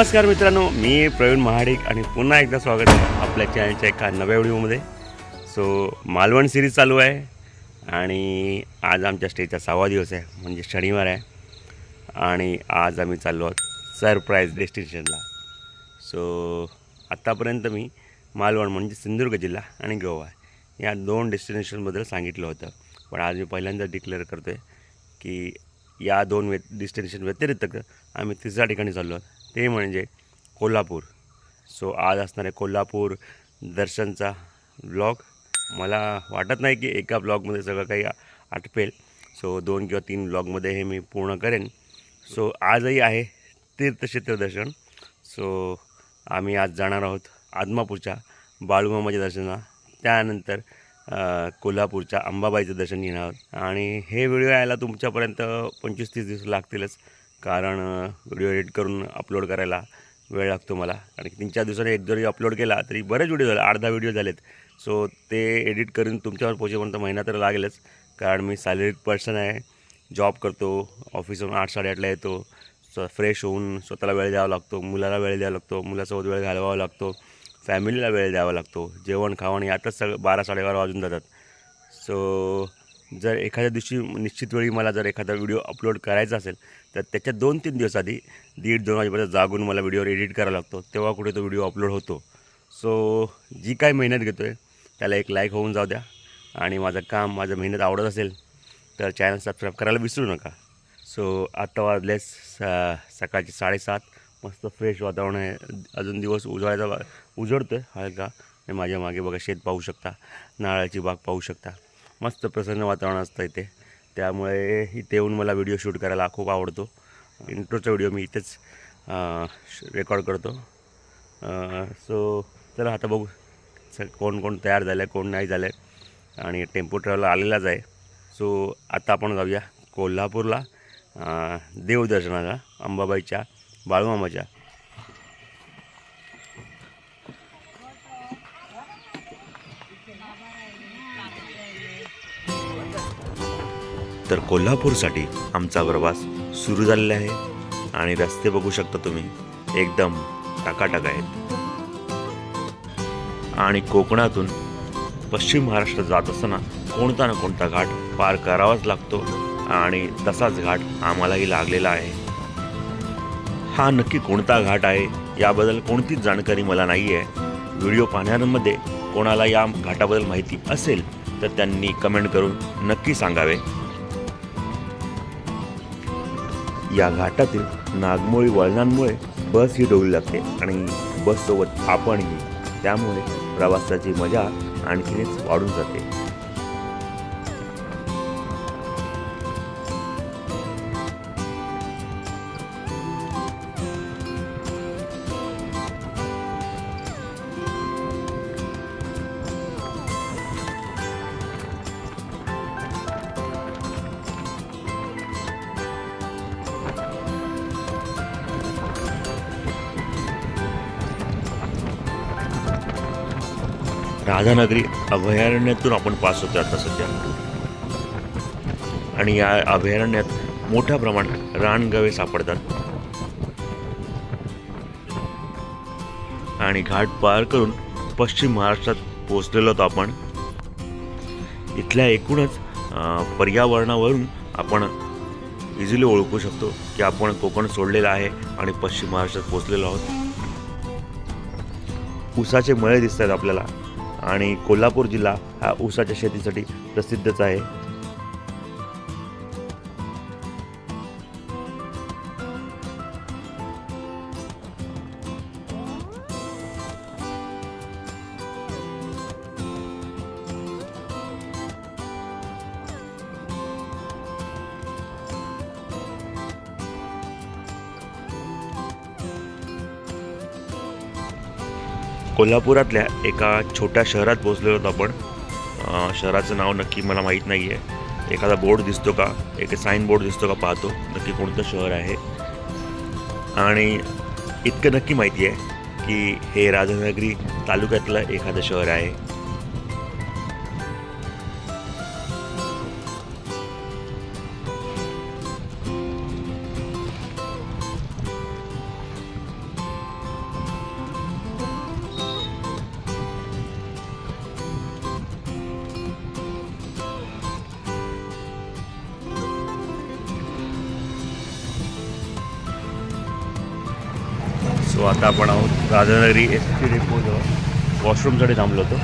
नमस्कार मित्रांनो मी प्रवीण महाडिक आणि पुन्हा एकदा स्वागत आहे आपल्या चॅनलच्या एका नव्या व्हिडिओमध्ये. सो मालवण सिरीज चालू आहे आणि आज आमच्या स्टेजचा सहावा दिवस आहे म्हणजे शनिवार आहे. आणि आज आम्ही चाललो आहोत सरप्राईज डेस्टिनेशनला सो आत्तापर्यंत मी मालवण म्हणजे सिंधुदुर्ग जिल्हा आणि गोवा या दोन डेस्टिनेशनबद्दल सांगितलं होतं. पण आज मी पहिल्यांदा डिक्लेअर करतो आहे की या दोन व्य डेस्टिनेशन व्यतिरिक्त आम्ही तिसऱ्या ठिकाणी चाललो आहोत. ते म्हणजे कोल्हापूर. सो आज असणार आहे कोल्हापूर दर्शनचा ब्लॉग मला वाटत नाही की एका ब्लॉगमध्ये सगळं काही आटपेल. सो दोन किंवा तीन ब्लॉगमध्ये हे मी पूर्ण करेन. सो आजही आहे तीर्थक्षेत्र दर्शन. सो आम्ही आज जाणार आहोत आदमापूरच्या बाळूमामाच्या दर्शनाला. त्यानंतर कोल्हापूरच्या अंबाबाईचं दर्शन घेणार आहोत. आणि हे व्हिडिओ यायला तुमच्यापर्यंत पंचवीस तीस दिवस लागतीलच. कारण व्हिडिओ एडिट करून अपलोड करायला वेळ लागतो मला. आणि तीन चार दिवसांनी एक जरी अपलोड केला तरी बरेच व्हिडिओ झाले आठ दहा व्हिडिओ झालेत. सो ते एडिट करून तुमच्यावर पोचेपर्यंत महिना तर लागेलच. कारण मी सॅलरीड पर्सन आहे जॉब करतो ऑफिसवरून आठ साडेआठला येतो. स फ्रेश होऊन स्वतःला वेळ द्यावा लागतो मुलाला वेळ द्यावा लागतो मुलासोबत वेळ घालवावा लागतो फॅमिलीला वेळ द्यावा लागतो. जेवण खावण यातच सगळं बारा साडेबारा वाजून जातात. सो जर एखाद्या दिवशी निश्चित वेळी मला जर एखादा व्हिडिओ अपलोड करायचा असेल तर त्याच्या दोन तीन दिवस आधी दीड दोन वाजेपर्यंत जागून मला व्हिडिओवर एडिट करावा लागतो तेव्हा कुठे तो व्हिडिओ अपलोड होतो. सो जी काय मेहनत घेतो आहे त्याला एक लाईक होऊन जाऊ द्या. आणि माझं काम माझं मेहनत आवडत असेल तर चॅनल सबस्क्राईब करायला विसरू नका. सो आत्ता वाजलेस स सकाळचे साडेसात. मस्त फ्रेश वातावरण आहे. अजून दिवस उजळायचा उजळतो आहे हलका माझ्या मागे बघा शेत पाहू शकता नारळाची बाग पाहू शकता. मस्त प्रसन्न वातावरण असतं इथे. त्यामुळे इथे येऊन मला व्हिडिओ शूट करायला खूप आवडतो. इंट्रोचा व्हिडिओ मी इथेच रेकॉर्ड करतो. सो चला आता बघू. कोण कोण तयार झालं आहे कोण नाही झालं आहे आणि टेम्पो ट्रॅव्हल आलेलाच आहे. सो आता आपण जाऊया कोल्हापूरला देवदर्शनाला अंबाबाईच्या बाळूमामाच्या. तर कोल्हापूरसाठी आमचा प्रवास सुरू झालेला आहे. आणि रस्ते बघू शकता तुम्ही एकदम टाकाटाक आहेत. आणि कोकणातून पश्चिम महाराष्ट्रात जात असताना कोणता ना कोणता घाट पार करावाच लागतो. आणि तसाच घाट आम्हालाही लागलेला आहे. हा नक्की कोणता घाट आहे याबद्दल कोणतीच जाणकारी मला नाही आहे व्हिडिओ पाहणाऱ्यांमध्ये कोणाला या घाटाबद्दल माहिती असेल तर त्यांनी कमेंट करून नक्की सांगावे. या घाटातील नागमोळी वळणांमुळे बस ही डोली लागते आणि बससोबत आपणही. त्यामुळे प्रवासाची मजा आणखीनच वाढून जाते. राधानगरी अभयारण्यातून आपण पास होतो आता सध्या. आणि या अभयारण्यात मोठ्या प्रमाणात रानगवे सापडतात. आणि घाट पार करून पश्चिम महाराष्ट्रात पोहोचलेलो आहोत आपण. इथल्या एकूणच पर्यावरणावरून आपण इझिली ओळखू शकतो की आपण कोकण सोडलेलं आहे आणि पश्चिम महाराष्ट्रात पोहोचलेलो आहोत. उसाचे मळे दिसत आहेत आपल्याला. आणि कोल्हापूर जिल्हा हा ऊसाच्या शेतीसाठी प्रसिद्धच आहे. कोल्हापुरातल्या एका छोट्या शहरात पोचलो होतो आपण. शहराचं नाव नक्की मला माहीत नाही आहे एखादा बोर्ड दिसतो का? एक साईन बोर्ड दिसतो का? पाहतो. नक्की कोणतं शहर आहे? आणि इतकं नक्की माहिती आहे की हे राजनगरी तालुक्यातलं एखादं शहर आहे. सो आता आपण आहोत राधानगरी एस टी डेपोजवळ वॉशरूमसाठी थांबलो होतो.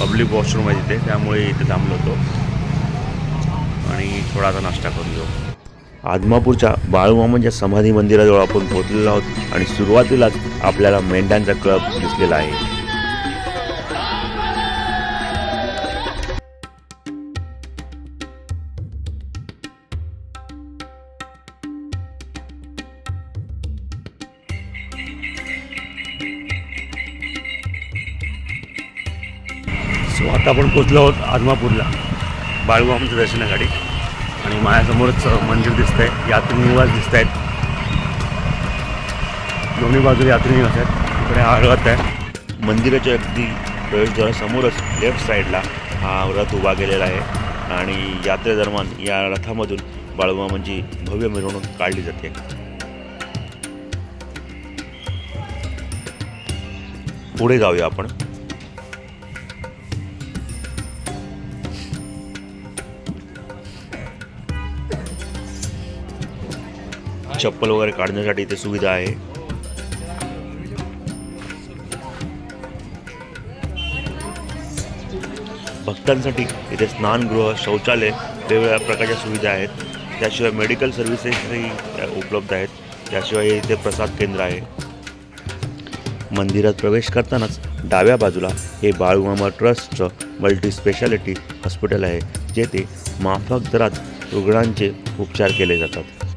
पब्लिक वॉशरूम आहे तिथे त्यामुळे इथे थांबलो होतो. आणि थोडा आता नाश्ता करून घेऊ. आदमापूरच्या बाळूमामांच्या समाधी मंदिराजवळ आपण पोहोचलेलो आहोत आणि सुरुवातीलाच आपल्याला मेंढ्यांचा क्लब दिसलेला आहे. सो आता आपण पोचलो आहोत आदमापूरला. बाळूमामांच्या दर्शनासाठी. आणि माझ्यासमोरच मंदिर दिसतं आहे यात्री निवास दिसत आहेत दोन्ही बाजूला यात्री निवास आहेत. इकडे हा रथ आहे. मंदिराच्या अगदी प्रवेशद्वारासमोरच लेफ्ट साईडला हा रथ उभा गेलेला आहे. आणि यात्रेदरम्यान या रथामधून बाळूमामांची भव्य मिरवणूक काढली जाते. पुढे जाऊया आपण. चप्पल वगैरे काढण्यासाठी इथे सुविधा आहे. भक्तांसाठी इथे स्नानगृह शौचालय वेगवेगळ्या प्रकारच्या सुविधा आहेत. त्याशिवाय मेडिकल सर्व्हिसेसही उपलब्ध आहेत. त्याशिवाय इथे प्रसाद केंद्र आहे. मंदिरात प्रवेश करतानाच डाव्या बाजूला हे बाळूमामा ट्रस्टचं मल्टी स्पेशालिटी हॉस्पिटल आहे जेथे माफक दरात रुग्णांचे उपचार केले जातात.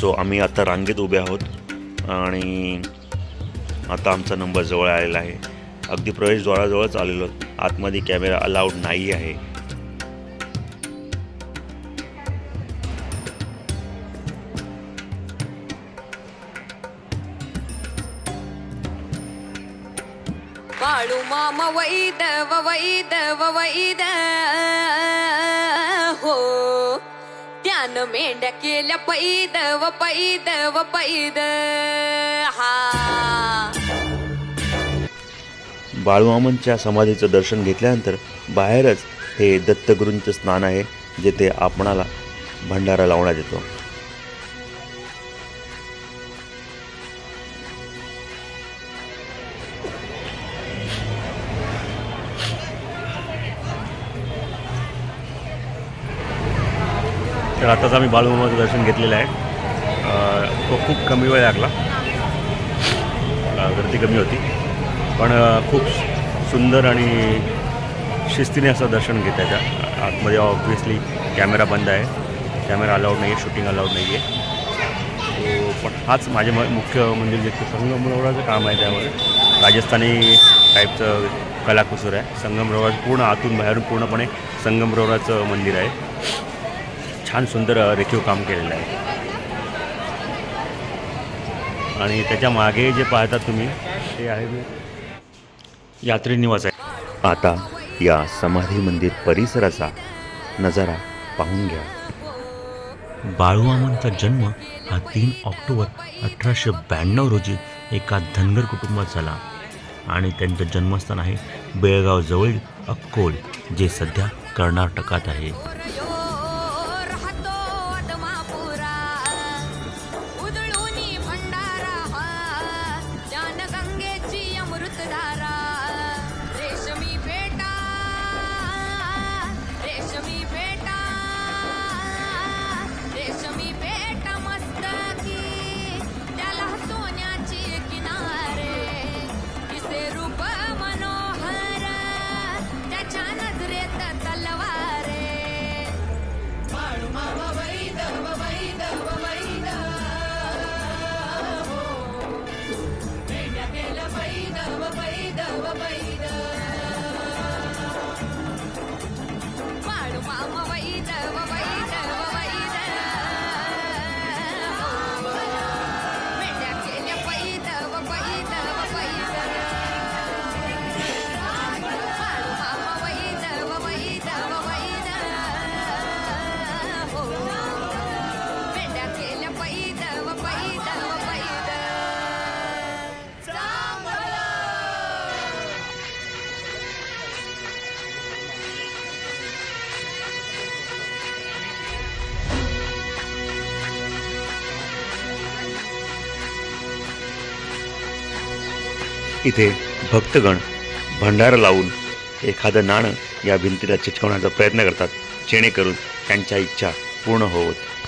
सो आम्ही आता रांगेत उभे आहोत आणि आता आमचा नंबर जवळ आलेला आहे. अगदी प्रवेशद्वाराजवळच आलेलो आहोत. आतमध्ये कॅमेरा अलाउड नाही आहे. बाळू मामा वैद वैद वैद त्यानं मेंढ्या केल्या पैद व पैद व पैद. हा. बाळूमामांच्या समाधीचं दर्शन घेतल्यानंतर बाहेरच हे दत्तगुरूंचं स्नान आहे जेथे आपणाला भंडारा लावण्यात येतो. तर आताच आम्ही बाळूमामाचं दर्शन घेतलेलं आहे. तो खूप कमी वेळ लागला. गर्दी कमी होती. पण खूप सुंदर आणि शिस्तीने असं दर्शन घेत आहे त्या. आतमध्ये ऑब्वियसली कॅमेरा बंद आहे. कॅमेरा अलाउड नाही आहे शूटिंग अलाउड नाही आहे पण हाच माझे म मुख्य मंदिर जे संगमरवराचं काम आहे त्यामध्ये राजस्थानी टाईपचं कलाकुसूर आहे. संगमरवराचं पूर्ण आतून बाहेरून पूर्णपणे संगमरवराचं मंदिर आहे. छान सुंदर रेखीव काम केलेलं आहे. आणि त्याच्यामागे जे पाहतात तुम्ही ते आहे यात्री निवास आहे. आता या समाधी मंदिर परिसराचा नजारा पाहून घ्या. बाळूमामांचा जन्म हा तीन ऑक्टोबर अठराशे ब्याण्णव रोजी एका धनगर कुटुंबात झाला. आणि त्यांचं जन्मस्थान आहे बेळगाव जवळील अक्कोल जे सध्या कर्नाटकात आहे. इथे भक्तगण भंडार लावून एखादं नाणं या भिंतीला चिटकवण्याचा प्रयत्न करतात जेणेकरून त्यांच्या इच्छा पूर्ण होवत